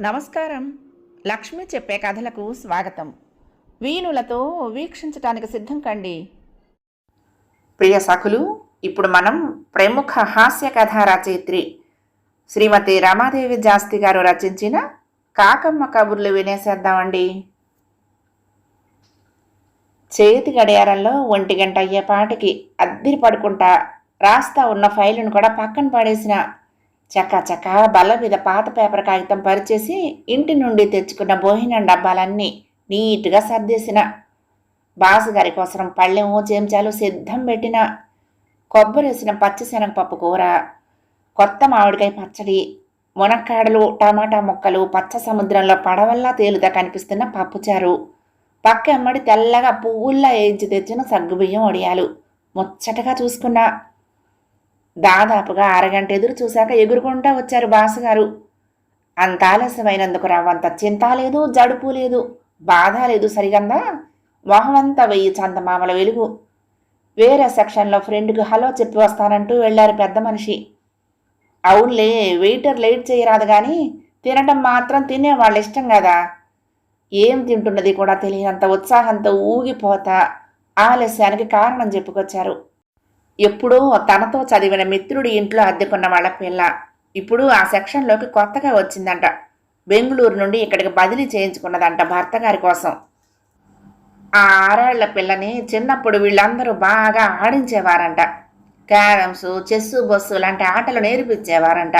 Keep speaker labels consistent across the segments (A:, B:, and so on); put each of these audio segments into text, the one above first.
A: నమస్కారం. లక్ష్మి చెప్పే కథలకు స్వాగతం. వీణులతో వీక్షించటానికి సిద్ధం కండి. ప్రియ సఖులు ఇప్పుడు మనం ప్రముఖ హాస్య కథా రచయిత్రి శ్రీమతి రమాదేవి జాస్తి గారు రచించిన కాకమ్మ కబుర్లు వినేసేద్దామండి. చేతి గడియారంలో ఒంటి గంట అయ్యేపాటికి అద్దిరి పడుకుంటా రాస్తా ఉన్న ఫైలును కూడా పక్కన పడేసిన చక్క చక్క బల్ల మీద పాత పేపర్ కాగితం పరిచేసి ఇంటి నుండి తెచ్చుకున్న బోహిన డబ్బాలన్నీ నీట్గా సర్దేసిన. బాసుగారి కోసం పళ్ళెము చెంచాలు సిద్ధం పెట్టిన. కొబ్బరేసిన పచ్చిశనగపప్పు కూర కొత్త మామిడికాయ పచ్చడి మునక్కాడలు టమాటా ముక్కలు పచ్చ సముద్రంలో పడవల్లా తేలుతా కనిపిస్తున్న పప్పుచారు పక్క ఎమ్మడి తెల్లగా పువ్వుల్లా వేయించి తెచ్చిన సగ్గుబియ్యం ఒడియాలు ముచ్చటగా చూసుకున్నా. దాదాపుగా అరగంట ఎదురు చూశాక ఎగురుకుంటా వచ్చారు బాసగారు. అంత ఆలస్యమైనందుకు రావంత చింత లేదు జడుపు లేదు బాధ లేదు సరిగందా? మొహమంతా వెయ్యి చందమామల వెలుగు. వేరే సెక్షన్లో ఫ్రెండ్కి హలో చెప్పి వస్తానంటూ వెళ్ళారు పెద్ద మనిషి. అవునులే వెయిటర్ లేట్ చేయరాదు కానీ తినడం మాత్రం తినే వాళ్ళ ఇష్టం కదా. ఏం తింటున్నది కూడా తెలియనంత ఉత్సాహంతో ఊగిపోతా ఆలస్యానికి కారణం చెప్పుకొచ్చారు. ఎప్పుడో తనతో చదివిన మిత్రుడి ఇంట్లో అద్దెకున్న వాళ్ళ పిల్ల. ఇప్పుడు ఆ సెక్షన్లోకి కొత్తగా వచ్చిందంట. బెంగళూరు నుండి ఇక్కడికి బదిలీ చేయించుకున్నదంట భర్త గారి కోసం. ఆ ఆరేళ్ళ పిల్లని చిన్నప్పుడు వీళ్ళందరూ బాగా ఆడించేవారంట. క్యారమ్స్ చెస్సు బస్సు లాంటి ఆటలు నేర్పించేవారంట.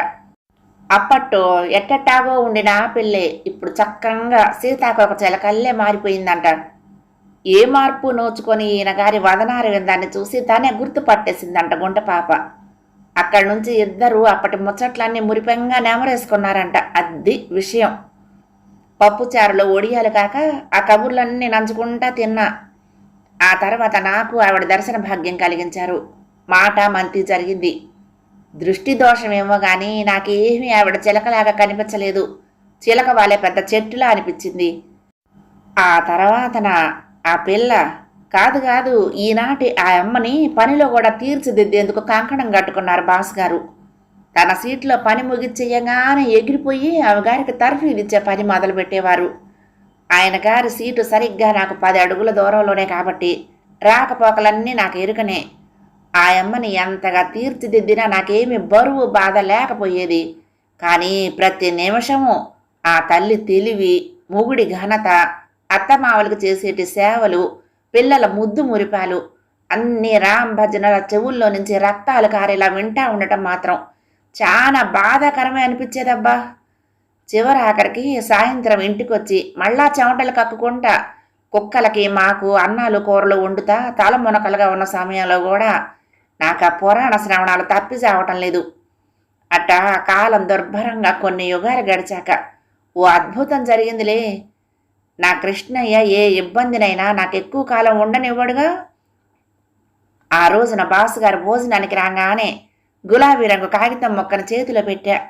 A: అప్పట్లో ఎట్టెట్టాగో ఉండిన ఆ పిల్లే ఇప్పుడు చక్కగా సీతాకొక చిలకల్లే మారిపోయిందంట. ఏ మార్పు నోచుకొని ఈయన గారి వదనారవిందాన్ని చూసి తానే గుర్తుపట్టేసిందంట గుంట పాప. అక్కడి నుంచి ఇద్దరు అప్పటి ముచ్చట్లన్నీ మురిపెంగా నెమరేసుకున్నారంట. అది విషయం. పప్పుచారులో ఒడియాలు కాక ఆ కబుర్లన్నీ నంచుకుంటా తిన్నా. ఆ తర్వాత నాకు ఆవిడ దర్శన భాగ్యం కలిగించారు. మాట మంతి జరిగింది. దృష్టి దోషమేమో కానీ నాకేమీ ఆవిడ చిలకలాగా కనిపించలేదు. చిలక వాలే పెద్ద చెట్టులా అనిపించింది. ఆ తర్వాత నా ఆ పిల్ల. కాదు కాదు ఈనాటి ఆ అమ్మని పనిలో కూడా తీర్చిదిద్దేందుకు కంకణం కట్టుకున్నారు బాస్ గారు. తన సీట్లో పని ముగిచ్చేయగానే ఎగిరిపోయి ఆమె గారికి తర్ఫీదు ఇచ్చే పని మొదలుపెట్టేవారు ఆయన గారి సీటు సరిగ్గా నాకు పది అడుగుల దూరంలోనే కాబట్టి రాకపోకలన్నీ నాకు ఎరుకనే. ఆ అమ్మని ఎంతగా తీర్చిదిద్దినా నాకేమీ బరువు బాధ లేకపోయేది. కానీ ప్రతి నిమిషము ఆ తల్లి తెలివి మొగుడి ఘనత అత్తమావలకు చేసేటి సేవలు పిల్లల ముద్దు మురిపాలు అన్ని రామ్ భజనల చెవుల్లో నుంచి రక్తాలు కారేలా వింటా ఉండటం మాత్రం చాలా బాధాకరమే అనిపించేదబ్బా. చివరి ఆఖరికి సాయంత్రం ఇంటికొచ్చి మళ్ళా చెమటలు కక్కుకుంటా కుక్కలకి మాకు అన్నాలు కూరలు వండుతా తల మునకలుగా ఉన్న సమయంలో కూడా నాకు ఆ పురాణ శ్రవణాలు తప్పి చావటం లేదు. అట్టా కాలం దుర్భరంగా కొన్ని యుగాలు గడిచాక ఓ అద్భుతం జరిగిందిలే. నా కృష్ణయ్య ఏ ఇబ్బందినైనా నాకు ఎక్కువ కాలం ఉండనివ్వడుగా? ఆ రోజున బాస్ గారు భోజనానికి రాగానే గులాబీ రంగు కాగితం మొక్కను చేతిలో పెట్టా.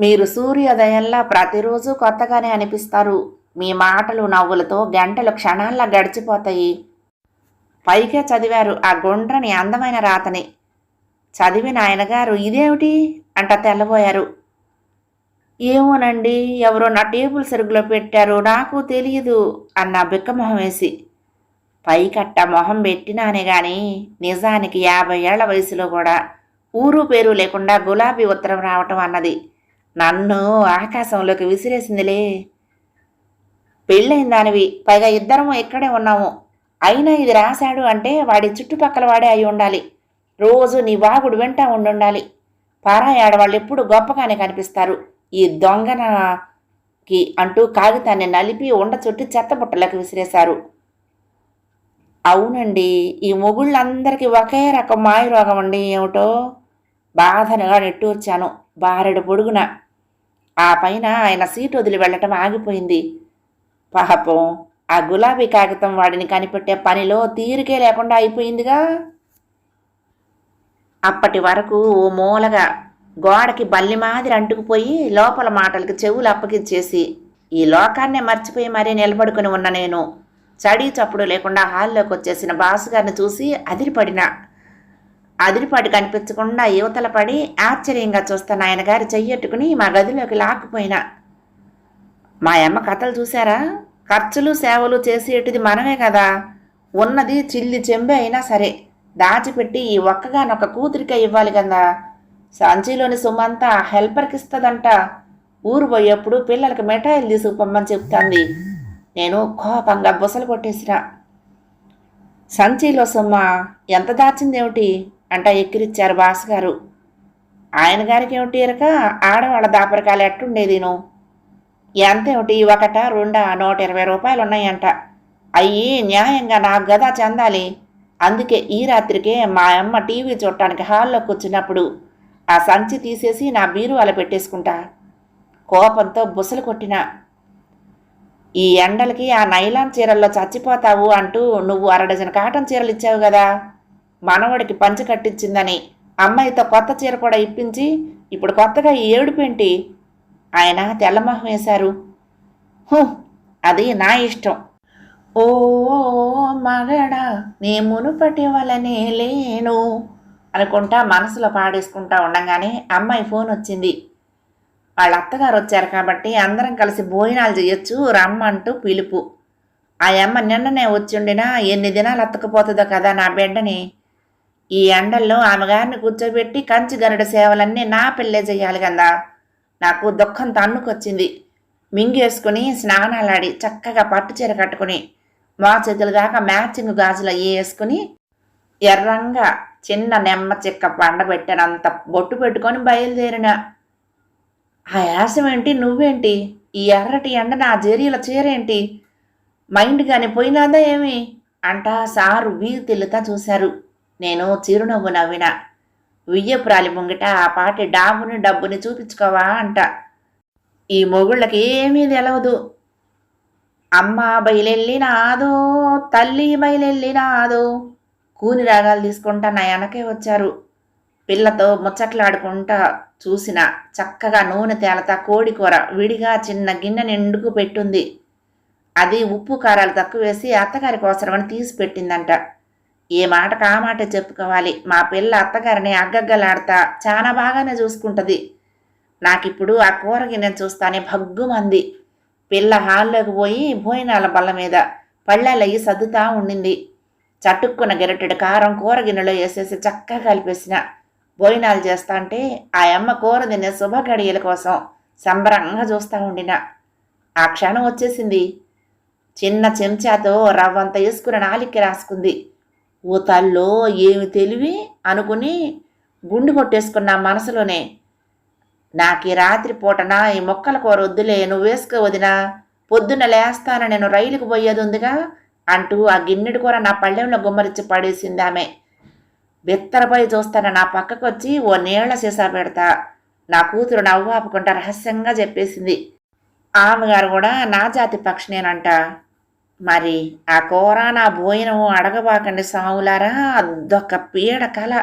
A: మీరు సూర్యోదయంలా ప్రతిరోజు కొత్తగానే అనిపిస్తారు. మీ మాటలు నవ్వులతో గంటలు క్షణాల్లా గడిచిపోతాయి. పైకే చదివారు ఆ గుండ్రని అందమైన రాతని. చదివిన ఆయనగారు ఇదేమిటి? అంట తెల్లబోయారు. ఏమోనండి ఎవరో నా టేబుల్ సరుకులో పెట్టారు నాకు తెలియదు అన్న బిక్కమొహం వేసి. పైకట్ట మొహం పెట్టినానే గాని నిజానికి యాభై ఏళ్ళ వయసులో కూడా ఊరు పేరు లేకుండా గులాబీ ఉత్తరం రావటం అన్నది నన్ను ఆకాశంలోకి విసిరేసిందిలే. పెళ్ళైన దానివి పైగా ఇద్దరం ఇక్కడే ఉన్నాము. అయినా ఇది రాశాడు అంటే వాడి చుట్టుపక్కల వాడే అయి ఉండాలి. రోజు నీ వాగుడు వెంట ఉండుండాలి. పారాయాడవాళ్ళు ఎప్పుడు గొప్పగానే కనిపిస్తారు. ఈ దొంగనకి అంటూ కాగితాన్ని నలిపి ఉండ చుట్టి చెత్తబుట్టలకు విసిరేశారు. అవునండి ఈ మొగుళ్ళందరికీ ఒకే రకం మాయ రోగం అండి ఏమిటో బాధనగా నెట్టూర్చాను బారెడు పొడుగున. ఆ పైన ఆయన సీటు వదిలి వెళ్ళటం ఆగిపోయింది. పాపం ఆ గులాబీ కాగితం వాడిని కనిపెట్టే పనిలో తీరికే లేకుండా అయిపోయిందిగా. అప్పటి వరకు ఓ మూలగా గోడకి బల్లి మాదిరి అంటుకుపోయి లోపల మాటలకి చెవులు అప్పగించేసి ఈ లోకాన్నే మర్చిపోయి మరీ నిలబడుకుని ఉన్న నేను. చడి చప్పుడు లేకుండా హాల్లోకి వచ్చేసిన బాసుగారిని చూసి అదిరిపడిన. అదిరిపాటు కనిపించకుండా యువతల పడి ఆశ్చర్యంగా చూస్తున్న ఆయన గారి చెయ్యట్టుకుని మా గదిలోకి లాక్కుపోయినా. మా అమ్మ కథలు చూసారా ఖర్చులు సేవలు చేసేటిది మనమే కదా. ఉన్నది చిల్లి చెంబే అయినా సరే దాచిపెట్టి ఈ ఒక్కగానొక్క కూతురికే ఇవ్వాలి కదా. సంచిలోని సుమంత హెల్పర్కి ఇస్తుందంట ఊరు పోయేప్పుడు పిల్లలకి మిఠాయిలు తీసుకుపోమ్మని చెప్తాంది. నేను కోపంగా బుసలు కొట్టేసిరా సంచిలో సుమ్మ ఎంత దాచిందేమిటి? అంట ఎక్కిరిచ్చారు బాస్ గారు ఆయన గారికి ఏమిటి ఇరక ఆడవాళ్ళ దాపరికాలు ఎట్టుండేది నువ్వు ఎంతేమిటి? ఒకట రెండా నూట ఇరవై రూపాయలు ఉన్నాయంట అయ్యి న్యాయంగా నాకు గదా చెందాలి. అందుకే ఈ రాత్రికే మా అమ్మ టీవీ చూడటానికి హాల్లో కూర్చున్నప్పుడు ఆ సంచి తీసేసి నా బీరువాల పెట్టేసుకుంటా. కోపంతో బుసలు కొట్టినా. ఈ ఎండలకి ఆ నైలాన్ చీరల్లో చచ్చిపోతావు అంటూ నువ్వు అరడజన కాటన్ చీరలు ఇచ్చావు కదా. మనవడికి పంచి కట్టించిందని అమ్మాయితో కొత్త చీర కూడా ఇప్పించి ఇప్పుడు కొత్తగా ఏడు ఏడుపేంటి ఆయన తెల్లమొహం వేశారు. అది నా ఇష్టం. ఓ మగడా నీ మునుపటి వలనే లేను. అనుకుంటా మనసులో పాడేసుకుంటా ఉండగానే అమ్మాయి ఫోన్ వచ్చింది. వాళ్ళ అత్తగారు వచ్చారు కాబట్టి అందరం కలిసి భోజనాలు చేయొచ్చు రమ్మంటూ పిలుపు. ఆ అమ్మ నిన్ననే వచ్చి ఉండినా ఎన్ని దినాలు అత్తకపోతుందో కదా నా బిడ్డని ఈ ఎండల్లో ఆమెగారిని కూర్చోబెట్టి కంచి గనుడ సేవలన్నీ నా పెళ్ళే చేయాలి కదా. నాకు దుఃఖం తన్నుకొచ్చింది. మింగేసుకుని స్నానాలాడి చక్కగా పట్టు చీర కట్టుకుని మా చేతుల దాకా మ్యాచింగ్ గాజులు అయ్యి వేసుకుని ఎర్రంగా చిన్న నెమ్మ చెక్క పండబెట్టినంత బొట్టు పెట్టుకొని బయలుదేరిన. ఆ యాసం ఏంటి? నువ్వేంటి? ఈ ఎర్రటి ఎండ నా జేరీల చీరేంటి? మైండ్ కానీ పోయినాదా ఏమి? అంట సారు వీధి తెల్లుతా చూశారు. నేను చిరునవ్వు నవ్విన. వియ్యపురాలి ముంగిట ఆ పాటి డాబుని డబ్బుని చూపించుకోవా అంట. ఈ మొగుళ్ళకి ఏమీ తెలవదు. అమ్మ బయలెళ్ళినాదో తల్లి బయలెళ్ళినాదో కూని రాగాలు తీసుకుంటా నా వెనకే వచ్చారు. పిల్లతో ముచ్చట్లాడుకుంటా చూసిన చక్కగా నూనె తేలతా కోడి కూర విడిగా చిన్న గిన్నె నిండుకు పెట్టుంది. అది ఉప్పు కారాలు తక్కువ వేసి అత్తగారి కోసరమని తీసి పెట్టిందంట. ఏ మాట కా మాట చెప్పుకోవాలి. మా పిల్ల అత్తగారిని అగ్గగ్గలాడతా చాలా బాగానే చూసుకుంటుంది. నాకిప్పుడు ఆ కూర గిన్నె చూస్తానే భగ్గుమంది. పిల్ల హాల్లోకి పోయి భోజనాల బల్ల మీద పళ్ళాలయ్యి సర్దుతా ఉండింది. చటుక్కున గెరటెడు కారం కూర గిన్నెలో వేసేసి చక్కగా కలిపేసిన. భోజనాలు చేస్తా అంటే ఆ అమ్మ కూర తినే శుభ గడియల కోసం సంబరంగా చూస్తూ ఉండిన. ఆ క్షణం వచ్చేసింది. చిన్న చెంచాతో రవ్వంత వేసుకుని నాలిక్కి రాసుకుంది. ఓ తల్లో ఏమి తెలివి అనుకుని గుండు కొట్టేసుకున్న మనసులోనే నాకు ఈ రాత్రి పూటన ఈ మొక్కల కూర వద్దులే నువ్వు వేసుకోవదినా వదినా. పొద్దున్న లేస్తాన నేను రైలుకు పోయేది ఉందిగా. అంటూ ఆ గిన్నెడు కూర నా పళ్ళెంలో గుమ్మరిచ్చి పడేసింది ఆమె బిత్తరపై చూస్తాన నా పక్కకు వచ్చి ఓ నీళ్ళ సీసా పెడతా. నా కూతురు నవ్వు ఆపుకుంటా రహస్యంగా చెప్పేసింది. ఆమెగారు కూడా నా జాతి పక్షినేనంట. మరి ఆ కూర నా భోజనము అడగబాకండి సావులారా అదొక పీడ కల.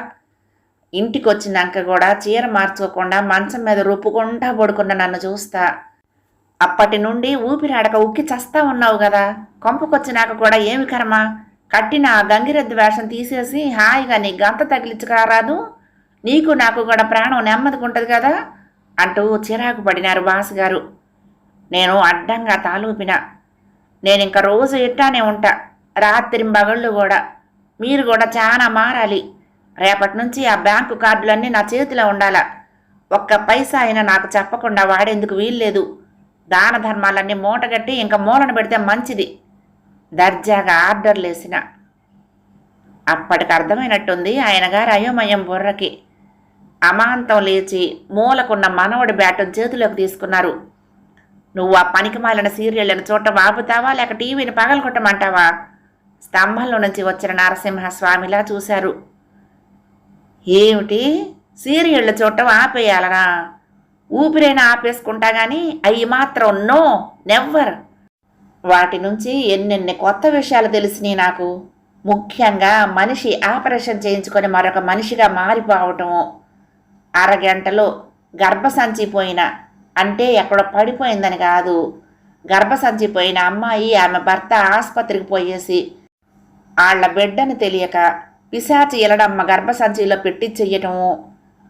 A: ఇంటికి వచ్చినాక కూడా చీర మార్చుకోకుండా మంచం మీద రూపుకుంటా పడుకున్న నన్ను చూస్తా. అప్పటి నుండి ఊపిరాడక ఉక్కి చస్తా ఉన్నావు కదా. కొంపకొచ్చినాక కూడా ఏమి కర్మ? కట్టిన ఆ గంగిరెద్దు వేషం తీసేసి హాయిగా నీ గంత తగిలించుకురారాదు నీకు నాకు కూడా ప్రాణం నెమ్మదికుంటుంది కదా? అంటూ చిరాకు పడినారు బాస్ గారు. నేను అడ్డంగా తాలూపిన. నేను ఇంక రోజు ఇట్టానే ఉంటా. రాత్రి బగళ్ళు కూడా. మీరు కూడా చాలా మారాలి. రేపటి నుంచి ఆ బ్యాంకు కార్డులన్నీ నా చేతిలో ఉండాలా? ఒక్క పైసా అయినా నాకు చెప్పకుండా వాడేందుకు వీల్లేదు. దాన ధర్మాలన్నీ మూటగట్టి ఇంకా మూలన పెడితే మంచిది. దర్జాగా ఆర్డర్లు వేసిన. అప్పటికి అర్థమైనట్టుంది ఆయన గారు అయోమయం బుర్రకి. అమాంతం లేచి మూలకున్న మనవడి బ్యాటును చేతిలోకి తీసుకున్నారు. నువ్వు ఆ పనికి మాలిన సీరియళ్ళను చూడటం ఆపుతావా? లేక టీవీని పగలగొట్టమంటావా స్తంభంలో నుంచి వచ్చిన నరసింహస్వామిలా చూశారు. ఏమిటి? సీరియళ్ళు చూడటం ఆపేయాలనా? ఊపిరైనా ఆపేసుకుంటా కానీ అవి మాత్రం నో నెవ్వర్. వాటి నుంచి ఎన్నెన్ని కొత్త విషయాలు తెలిసినాయి నాకు. ముఖ్యంగా మనిషి ఆపరేషన్ చేయించుకొని మరొక మనిషిగా మారిపోవటము అరగంటలో గర్భసంచి పోయిన అంటే ఎక్కడో పడిపోయిందని కాదు. గర్భసంచి పోయిన అమ్మాయి ఆమె భర్త ఆసుపత్రికి పోయేసి వాళ్ళ బిడ్డని తెలియక పిశాచి ఎలడమ్మ గర్భసంచిలో పెట్టించెయ్యటము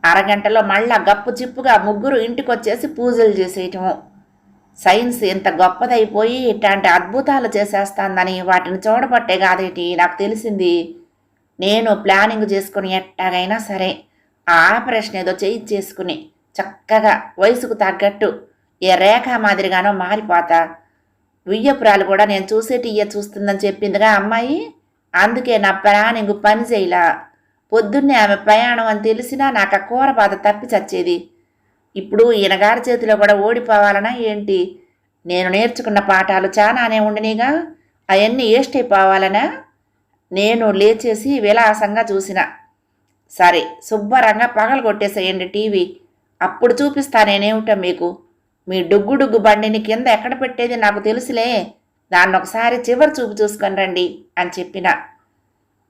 A: అరగంటలో మళ్ళా గప్పు చిప్పుగా ముగ్గురు ఇంటికొచ్చేసి పూజలు చేసేయటము సైన్స్ ఇంత గొప్పదైపోయి ఇట్లాంటి అద్భుతాలు చేసేస్తాందని వాటిని చూడబట్టే కాదేటి? నాకు తెలిసింది. నేను ప్లానింగ్ చేసుకుని ఎట్టాగైనా సరే ఆ ఆపరేషన్ ఏదో చేసుకుని చక్కగా వయసుకు తగ్గట్టు ఏ రేఖ మాదిరిగానో మారిపోతా. ఉయ్యపురాలు కూడా నేను చూసేటి ఇయ్య చూస్తుందని చెప్పిందిగా అమ్మాయి? అందుకే నా ప్లానింగ్ పని చేయలా. పొద్దున్నే ఆమె ప్రయాణం అని తెలిసినా నాకు ఆ కూర బాధ తప్పి చచ్చేది. ఇప్పుడు ఈయన గారి చేతిలో కూడా ఓడిపోవాలనా ఏంటి? నేను నేర్చుకున్న పాఠాలు చాలానే ఉండినాయిగా అవన్నీ వేస్ట్ అయిపోవాలనా? నేను లేచేసి విలాసంగా చూసిన. సరే శుభ్రంగా పగలు కొట్టేసేయండి టీవీ. అప్పుడు చూపిస్తా నేనేమిటో మీకు. మీ డుగ్గు డుగ్గు బండిని కింద ఎక్కడ పెట్టేది నాకు తెలుసులే. దాన్ని ఒకసారి చివరి చూపు చూసుకొని రండి అని చెప్పిన.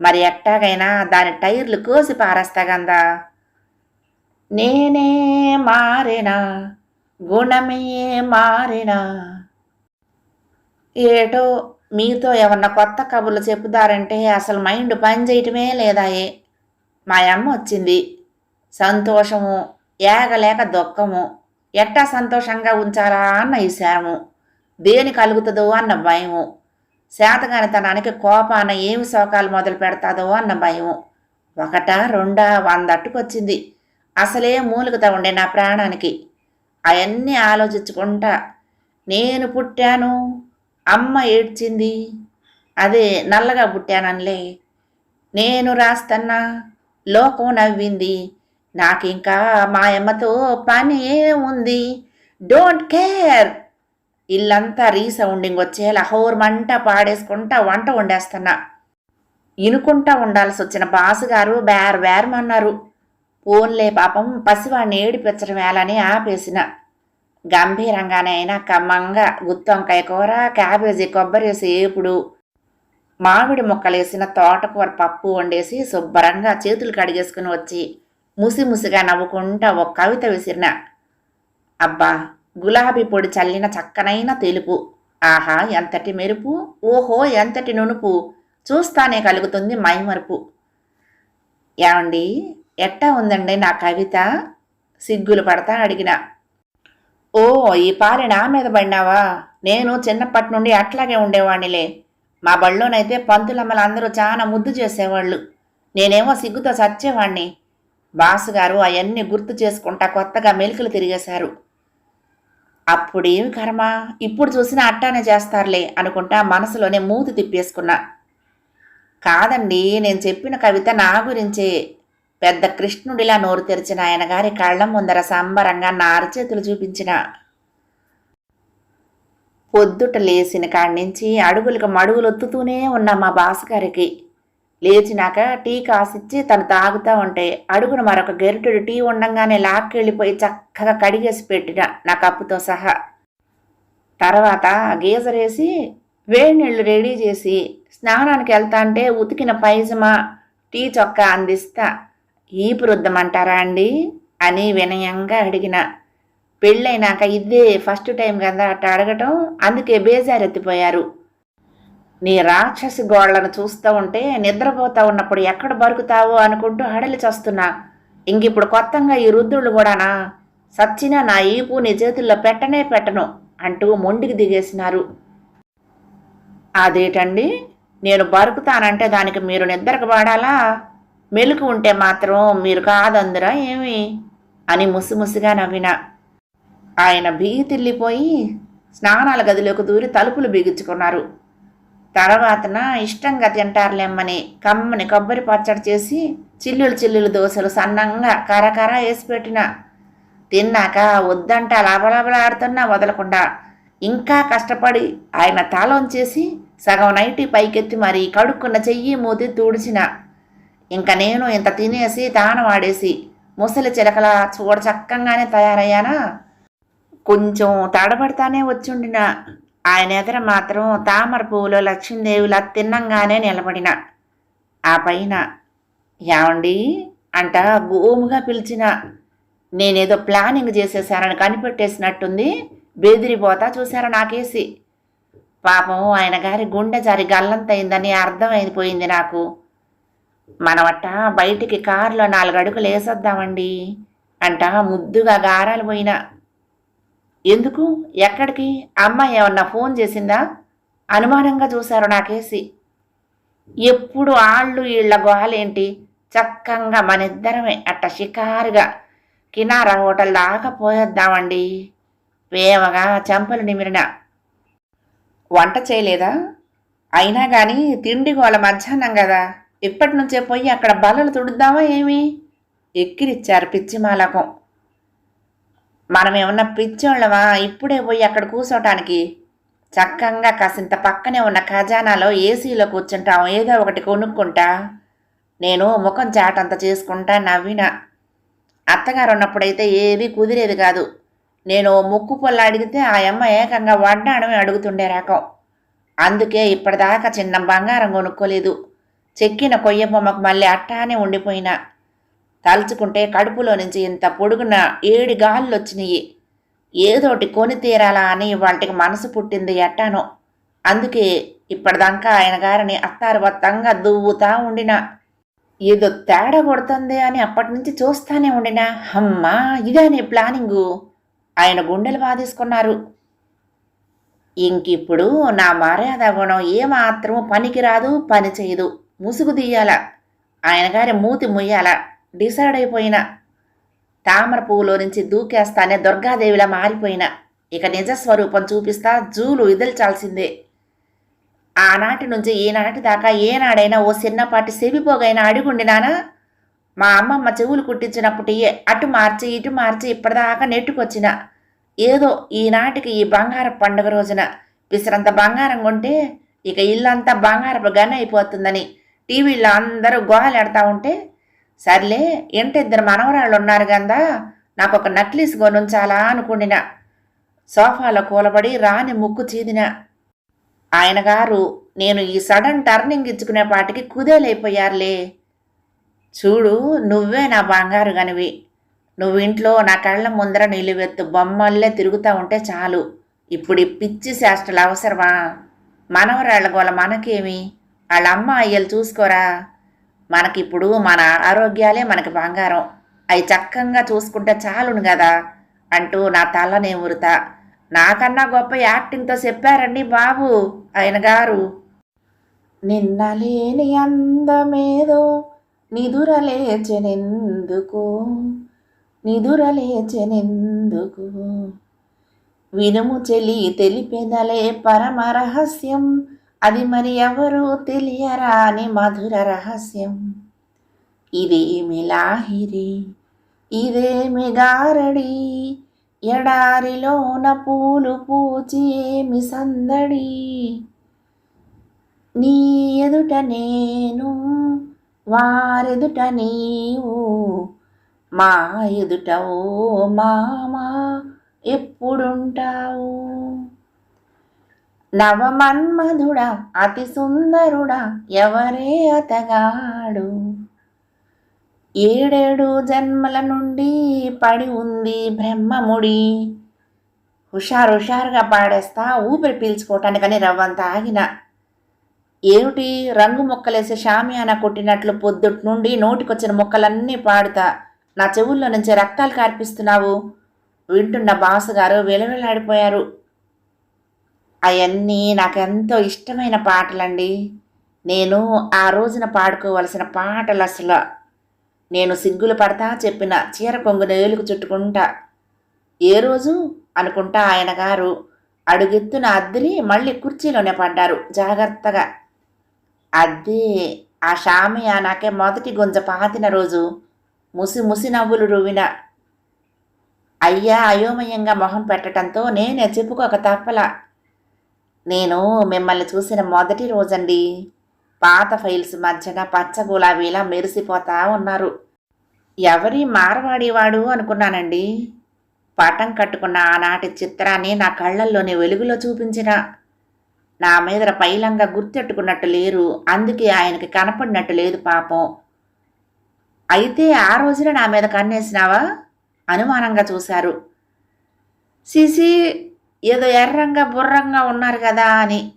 A: మరి ఎట్టాగైనా దాని టైర్లు కోసి పారేస్తాగందా నేనే మారినా గుణమే మారినా. ఏటో మీతో ఏమన్నా కొత్త కబుర్లు చెప్పుదారంటే అసలు మైండ్ పని చేయటమే లేదాయే. మా అమ్మ వచ్చింది. సంతోషము ఏగలేక దుఃఖము. ఎట్టా సంతోషంగా ఉంచాలా అన్న ఈశాము దేని కలుగుతుందో అన్న భయము. శాతగానితనానికి కోపాన ఏమి శోకాలు మొదలు పెడతాదో అన్న భయం ఒకట రెండా వందట్టుకొచ్చింది. అసలే మూలుగుతా ఉండే నా ప్రాణానికి. అవన్నీ ఆలోచించుకుంటా నేను పుట్టాను అమ్మ ఏడ్చింది. అదే నల్లగా పుట్టాననిలే. నేను రాస్తన్నా లోకం నవ్వింది. నాకింకా మా అమ్మతో పని ఉంది. Don't care! ఇల్లంతా రీసౌండింగ్ వచ్చేలా హోర్మంట పాడేసుకుంటా వంట వండేస్తున్నా. ఇనుకుంటా ఉండాల్సి వచ్చిన బాసుగారు బేర్ బేరమన్నారు పోన్లే పాపం పసివాడిని ఏడిపించడం వేలని ఆపేసిన. గంభీరంగానే అయినా కమ్మంగా గుత్తొంకాయ కూర క్యాబేజీ కొబ్బరి సేపుడు మామిడి ముక్కలేసిన తోటకూర పప్పు వండేసి శుభ్రంగా చేతులు కడిగేసుకుని వచ్చి ముసిముసిగా నవ్వుకుంటా ఒక కవిత విసిరిన. అబ్బా గులాబీ పొడి చల్లిన చక్కనైన తెలుపు. ఆహా ఎంతటి మెరుపు? ఓహో ఎంతటి నునుపు? చూస్తానే కలుగుతుంది మైమరుపు. ఏమండి ఎట్టా ఉందండి నా కవిత? సిగ్గులు పడతా అడిగిన. ఓ ఈ పారి నా మీద పడినావా? నేను చిన్నప్పటి నుండి అట్లాగే ఉండేవాణ్ణిలే. మా బళ్ళోనైతే పంతులమ్మలు అందరూ చాలా ముద్దు చేసేవాళ్ళు. నేనేమో సిగ్గుతో చచ్చేవాణ్ణి. బాసుగారు అవన్నీ గుర్తు చేసుకుంటా కొత్తగా మెలికలు తిరిగేశారు. అప్పుడేమి కర్మ? ఇప్పుడు చూసినా అట్టానే చేస్తారులే అనుకుంటా మనసులోనే మూతి తిప్పేసుకున్నా. కాదండి నేను చెప్పిన కవిత నా గురించే. పెద్ద కృష్ణుడిలా నోరు తెరిచిన ఆయన గారి కళ్ళ ముందర సంబరంగా నారచేతులు చూపించిన. పొద్దుట లేచిన కాడి నుంచి అడుగులకు మడుగులు ఒత్తుతూనే ఉన్న మా బాసగారికి లేచినాక టీ కాసిచ్చి తను తాగుతూ ఉంటే అడుగున మరొక గెరుటుడు టీ ఉండంగానే లాక్కెళ్ళిపోయి చక్కగా కడిగేసి పెట్టిన నా కప్పుతో సహా. తర్వాత గీజర్ వేసి వేడి నీళ్ళు రెడీ చేసి స్నానానికి వెళ్తా అంటే ఉతికిన పైజమా టీ చొక్కా అందిస్తా. ఈపు రుద్దమంటారా అండి? అని వినయంగా అడిగిన. పెళ్ళైనాక ఇదే ఫస్ట్ టైం కదా అట్ట అడగటం అందుకే బేజారెత్తిపోయారు. నీ రాక్షసి గోళ్ళను చూస్తూ ఉంటే నిద్రపోతా ఉన్నప్పుడు ఎక్కడ బరుకుతావో అనుకుంటూ హడలి చస్తున్నా. ఇంకిప్పుడు కొత్తగా ఈ రుద్రులు కూడానా? సచ్చినా నా ఈపు నీ చేతుల్లో పెట్టనే పెట్టను అంటూ మొండికి దిగేసినారు. అదేటండి? నేను బరుకుతానంటే దానికి మీరు నిద్రకు పాడాలా మెలుకు ఉంటే మాత్రం మీరు కాదందురా ఏమి? అని ముసిముసిగా నవ్విన. ఆయన భీతిల్లిపోయి స్నానాల గదిలోకి దూరి తలుపులు బిగించుకున్నారు. తర్వాతన ఇష్టంగా తింటారులేమ్మని కమ్మని కొబ్బరి పచ్చడి చేసి చిల్లులు చిల్లులు దోశలు సన్నంగా కరకర వేసి పెట్టిన. తిన్నాక వద్దంట లాభలాభలాడుతున్నా వదలకుండా. ఇంకా కష్టపడి ఆయన తాళంచేసి సగం నైటి పైకెత్తి మరి కడుక్కున్న చెయ్యి మూతి తుడిచిన. ఇంకా నేను ఇంత తినేసి తాను వాడేసి ముసలి చిలకల చూడ చక్కంగానే తయారయ్యానా? కొంచెం తడబడతానే వచ్చిండిన. ఆయన ఎదుర మాత్రం తామర పువ్వులో లక్ష్మీదేవిలా తిన్నంగానే నిలబడిన. ఆ పైన ఏమండి? అంట గోముగా పిలిచిన. నేనేదో ప్లానింగ్ చేసేసానని కనిపెట్టేసినట్టుంది. బెదిరిపోతా చూశారా నాకేసి. పాపం ఆయన గారి గుండె జారి గల్లంతయిందని అర్థమైపోయింది నాకు. మనమట్ట బయటికి కారులో నాలుగు అడుగులు వేసొద్దామండి అంట ముద్దుగా గారాలు పోయినా. ఎందుకు? ఎక్కడికి? అమ్మాయి ఏమన్నా ఫోన్ చేసిందా? అనుమానంగా చూశారు నాకేసి. ఎప్పుడు ఆళ్ళు వీళ్ళ చక్కగా చక్కంగా మనిద్దరమే అట్ట షికారుగా. కినారా హోటల్ దాకా పోయొద్దామండి. ప్రేమగా చెంపలు నిమిరిన. వంట చేయలేదా? అయినా కానీ తిండి గోల మధ్యాహ్నం కదా ఇప్పటి నుంచే పోయి అక్కడ బల్లలు తుడుద్దామా ఏమి? ఎక్కిరిచ్చారు పిచ్చిమాలకం. మనం ఏమన్నా పిచ్చోళ్ళవా ఇప్పుడే పోయి అక్కడ కూర్చోటానికి చక్కగా కాసింత పక్కనే ఉన్న ఖజానాలో ఏసీలో కూర్చుంటాం. ఏదో ఒకటి కొనుక్కుంటా. నేను ముఖం చాటంత చేసుకుంటా నవ్విన. అత్తగారు ఉన్నప్పుడైతే ఏది కుదిరేది కాదు. నేను ముక్కు పొల్ల అడిగితే ఆ అమ్మ ఏకంగా వడ్డాణమే అడుగుతుండే రకం. అందుకే ఇప్పటిదాకా చిన్న బంగారం కొనుక్కోలేదు. చెక్కిన కొయ్య బొమ్మకు మళ్ళీ అట్టానే ఉండిపోయినా. తలుచుకుంటే కడుపులో నుంచి ఇంత పొడుగున ఏడు గాళ్ళు వచ్చినాయి ఏదోటి కొని తీరాలా అని వాటికి మనసు పుట్టింది ఎట్టానో. అందుకే ఇప్పటిదాకా ఆయన గారిని అత్తారు వత్తంగా దువ్వుతా ఉండినా. ఏదో తేడా కొడుతుంది అని అప్పటి నుంచి చూస్తానే ఉండినా. అమ్మా ఇదానే ప్లానింగు? ఆయన గుండెలు బాధేసుకున్నారు. ఇంకిప్పుడు నా మర్యాద గుణం ఏమాత్రం పనికిరాదు పని చేయదు ముసుగు తీయాల. ఆయన గారి మూతి ముయ్యాల. డిసైడ్ అయిపోయిన. తామర పువ్వులో నుంచి దూకేస్తానే దుర్గాదేవిలా మారిపోయిన. ఇక నిజ స్వరూపం చూపిస్తా జూలు ఇదల్చాల్సిందే. ఆనాటి నుంచి ఈనాటి దాకా ఏనాడైనా ఓ చిన్నపాటి సెవిపోగైనా అడుగుండినానా? మా అమ్మమ్మ చెవులు కుట్టించినప్పుడు అటు మార్చి ఇటు మార్చి ఇప్పటిదాకా నెట్టుకొచ్చిన. ఏదో ఈనాటికి ఈ బంగారం పండుగ రోజున. విసిరంత బంగారం కొంటే ఇక ఇల్లంతా బంగారపు గన్ అయిపోతుందని టీవీలో అందరూ గోహలాడుతూ ఉంటే సర్లే ఇంట ఇద్దరు మనవరాళ్ళు ఉన్నారు గందా నాకు ఒక నక్లీస్ కొనుంచాలా అనుకుండిన. సోఫాలో కూలబడి రాని ముక్కు చీదిన. ఆయన గారు నేను ఈ సడన్ టర్నింగ్ ఇచ్చుకునే పాటికి కుదేలైపోయారులే. చూడు నువ్వే నా బంగారు గనివి. నువ్వింట్లో నా కళ్ళ ముందర నిలువెత్తు బొమ్మల్లే తిరుగుతూ ఉంటే చాలు. ఇప్పుడు పిచ్చి శాస్త్రలు అవసరమా? మనవరాళ్ళ గోల మనకేమి? వాళ్ళ అమ్మ అయ్యలు చూసుకోరా? మనకిప్పుడు మన ఆరోగ్యాలే మనకి బంగారం. అవి చక్కగా చూసుకుంటే చాలును కదా అంటూ నా తలనే ఉరుతా నాకన్నా గొప్ప యాక్టింగ్తో చెప్పారండి బాబు ఆయన గారు. నిన్న లేని అందమేదో నిదురలేచెనెందుకు నిదురలేచెనెందుకు వినుము చెలి తెలిపెదలే పరమ రహస్యం. అది మరి ఎవరు తెలియరాని మధుర రహస్యం. ఇదేమి లాహిరి ఇదేమి గారడి ఎడారిలోన పూలు పూచి ఏమి సందడి. నీ ఎదుట నేను వారెదుట నీవు మా ఎదుట ఓ మామా ఎప్పుడుంటావు? నవమన్మధుడా అతి సుందరుడా ఎవరే అతగాడు? ఏడేడు జన్మల నుండి పడి ఉంది బ్రహ్మముడి. హుషారు హుషారుగా పాడేస్తా ఊపిరి పీల్చుకోవటానికని రవ్వంత ఆగిన. ఏమిటి? రంగు మొక్కలేసి షామియాన కొట్టినట్లు పొద్దుటి నుండి నోటికొచ్చిన మొక్కలన్నీ పాడుతా నా చెవుల్లో నుంచి రక్తాలు కార్పిస్తున్నావు? వింటున్న బాసు గారు విలవిలాడిపోయారు. అవన్నీ నాకెంతో ఇష్టమైన పాటలండి. నేను ఆ రోజున పాడుకోవలసిన పాటలు అసలు నేను సిగ్గులు పడతా చెప్పిన చీర కొంగున ఏలుకు చుట్టుకుంటా. ఏ రోజు? అనుకుంటా ఆయన గారు. అడుగెత్తున అద్దిరి మళ్ళీ కుర్చీలోనే పడ్డారు జాగ్రత్తగా. అదే ఆ షామియానాకే మొదటి గుంజ పాతిన రోజు. ముసి ముసి నవ్వులు రువిన. అయ్యా అయోమయంగా మొహం పెట్టడంతో నేనే చెప్పుకోక తప్పలా. నేను మిమ్మల్ని చూసిన మొదటి రోజండి. పాత ఫైల్స్ మధ్యన పచ్చ గులాబీలా మెరిసిపోతా ఉన్నారు. ఎవరి మారవాడివాడు అనుకున్నానండి. పటం కట్టుకున్న ఆనాటి చిత్రాన్ని నా కళ్ళల్లోని వెలుగులో చూపించిన. నా మీద పైలంగా గుర్తెట్టుకున్నట్టు లేరు. అందుకే ఆయనకి కనపడినట్టు లేదు పాపం. అయితే ఆ రోజున నా మీద కన్నేసినావా? అనుమానంగా చూశారు. సిసి ఏదో ఎర్రంగా బుర్రంగా ఉన్నారు కదా అని.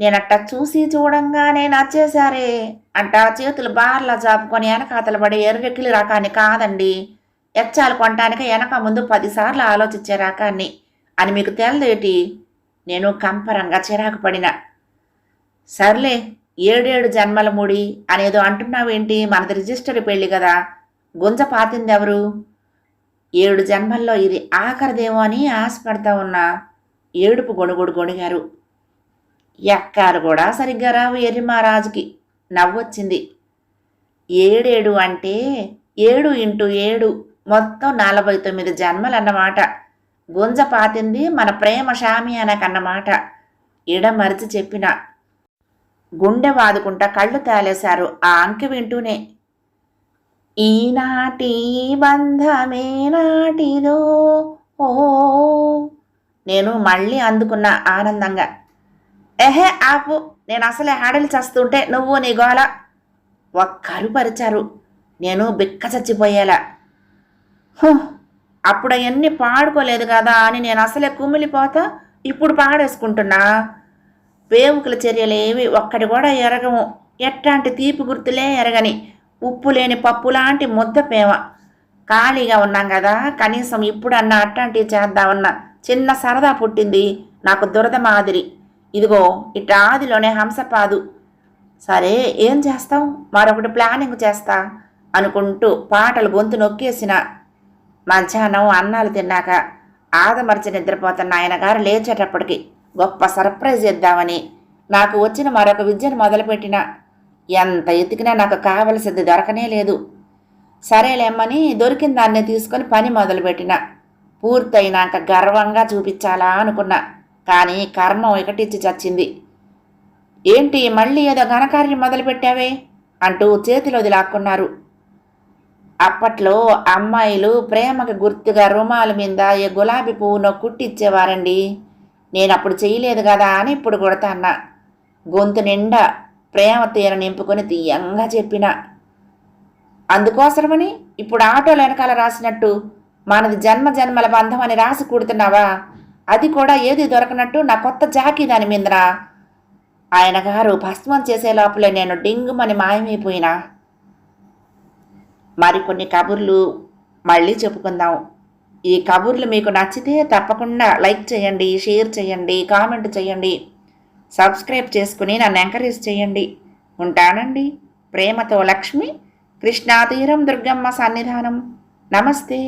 A: నేనట్ట చూసి చూడంగానే నచ్చేశారే. అంట చేతులు బార్లా చాపుకొని వెనకాతలు పడి ఎర్రెక్కిలి రకాన్ని కాదండి. ఎచ్చాలు కొనటానికి వెనక ముందు పదిసార్లు ఆలోచించే రకాన్ని. అని మీకు తెలదేటి నేను కంపరంగా చిరాకు పడిన. సర్లే ఏడేడు జన్మల ముడి అనేదో అంటున్నావేంటి? మనది రిజిస్టర్ పెళ్ళి కదా. గుంజ పాతింది ఎవరు ఏడు జన్మల్లో ఇది ఆఖరిదేమో అని ఆశపడతా ఉన్నా. ఏడుపు గొణుగుడు గొణిగారు ఎక్కారు కూడా సరిగ్గా రావు ఎర్రిమారాజుకి నవ్వొచ్చింది. ఏడేడు అంటే ఏడు ఇంటూ ఏడు మొత్తం నలభై తొమ్మిది జన్మలన్నమాట. గుంజ పాతింది మన ప్రేమ షామియానకన్నమాట ఇడమరిచి చెప్పిన. గుండె వాదుకుంటా కళ్ళు తేలేశారు ఆ అంకె వింటూనే. ఈనాటి బంధమే నాటిదో ఓ నేను మళ్ళీ అందుకున్న ఆనందంగా. ఎహే ఆపు నేను అసలే హాడలు చస్తుంటే నువ్వు నీ గోల. ఒక్కరు పరిచారు. నేను బిక్క చచ్చిపోయేలా. హు, అప్పుడు అవన్నీ పాడుకోలేదు కదా అని నేను అసలే కుమిలిపోతా ఇప్పుడు పాడేసుకుంటున్నా. వేవుకుల చర్యలేవి ఒక్కటి కూడా ఎరగము. ఎట్లాంటి తీపి గుర్తులే ఎరగని ఉప్పు లేని పప్పు లాంటి ముద్ద పేమ. ఖాళీగా ఉన్నాం కదా కనీసం ఇప్పుడన్నా అట్లాంటివి చేద్దామన్నా. చిన్న సరదా పుట్టింది నాకు దురద మాదిరి. ఇదిగో ఇట్లాదిలోనే హంసపాదు. సరే ఏం చేస్తాం మరొకటి ప్లానింగ్ చేస్తా అనుకుంటూ పాటలు గొంతు నొక్కేసిన. మధ్యాహ్నం అన్నాలు తిన్నాక ఆదమర్చి నిద్రపోతున్న ఆయన గారు లేచేటప్పటికి గొప్ప సర్ప్రైజ్ ఇద్దామని నాకు వచ్చిన మరొక విద్యను మొదలుపెట్టిన. ఎంత ఎతికినా నాకు కావలసింది దొరకనే లేదు. సరేలేమ్మని దొరికిన దాన్ని తీసుకొని పని మొదలుపెట్టిన. పూర్తయినాక గర్వంగా చూపించాలా అనుకున్నా. కానీ కర్మ ఒకటిచ్చి చచ్చింది. ఏంటి మళ్ళీ ఏదో ఘనకార్యం మొదలుపెట్టావే? అంటూ చేతిలోది లాక్కున్నారు. అప్పట్లో అమ్మాయిలు ప్రేమకు గుర్తుగా రుమాల మీద ఏ గులాబీ పువ్వునో కుట్టిచ్చేవారండి. నేను అప్పుడు చేయలేదు కదా అని ఇప్పుడు కొడతా అన్న. గొంతు నిండా ప్రేమ తీర నింపుకొని తీయంగా చెప్పిన. అందుకోసమని ఇప్పుడు ఆటోలు వెనకాల రాసినట్టు మనది జన్మ జన్మల బంధం అని రాసి కుడుతున్నావా? అది కూడా ఏది దొరకనట్టు నా కొత్త జాకీ దాని మీదరా? ఆయన గారు భస్మం చేసే లోపలే నేను డింగుమని మాయమైపోయినా. మరికొన్ని కబుర్లు మళ్ళీ చెప్పుకుందాం. ఈ కబుర్లు మీకు నచ్చితే తప్పకుండా లైక్ చేయండి షేర్ చేయండి కామెంట్ చేయండి. సబ్స్క్రైబ్ చేసుకుని నన్ను ఎంకరేజ్ చేయండి. ఉంటానండి. ప్రేమతో లక్ష్మి కృష్ణాతీరం దుర్గమ్మ సన్నిధానం. నమస్తే.